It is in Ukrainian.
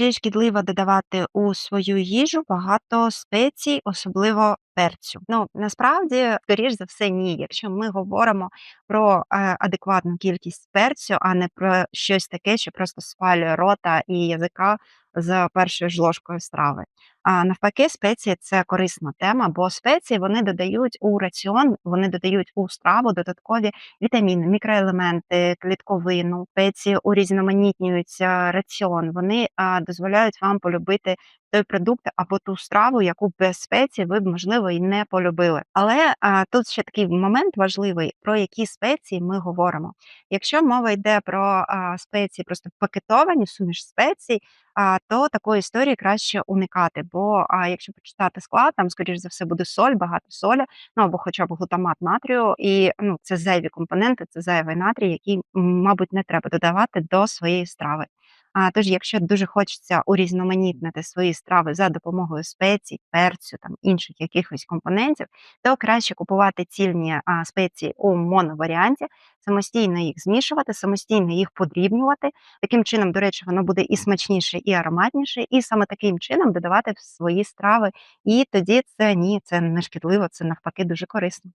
Чи шкідливо додавати у свою їжу багато спецій, особливо перцю? Ну, насправді, скоріш за все, ні. Якщо ми говоримо про е, адекватну кількість перцю, а не про щось таке, що просто спалює рота і язика з першою ж ложкою страви. А навпаки, спеції це корисна тема, бо спеції вони додають у раціон, вони додають у страву додаткові вітаміни, мікроелементи, клітковину. Спеції урізноманітнюють раціон. Вони дозволяють вам полюбити той продукт або ту страву, яку без спецій ви б можливо і не полюбили. Але а, тут ще такий момент важливий, про які спеції ми говоримо. Якщо мова йде про а, спеції, просто пакетовані суміш спецій, а, то такої історії краще уникати. Бо а, якщо почитати склад, там, скоріш за все, буде соль, багато солі, ну або хоча б глутамат натрію, і ну це зайві компоненти, це зайвий натрій, який, мабуть, не треба додавати до своєї страви. А, тож, якщо дуже хочеться урізноманітнити свої страви за допомогою спецій, перцю, там інших якихось компонентів, то краще купувати цільні спеції у моноваріанті, самостійно їх змішувати, самостійно їх подрібнювати. Таким чином, до речі, воно буде і смачніше, і ароматніше, і саме таким чином додавати в свої страви. І тоді це ні, це не шкідливо, це навпаки дуже корисно.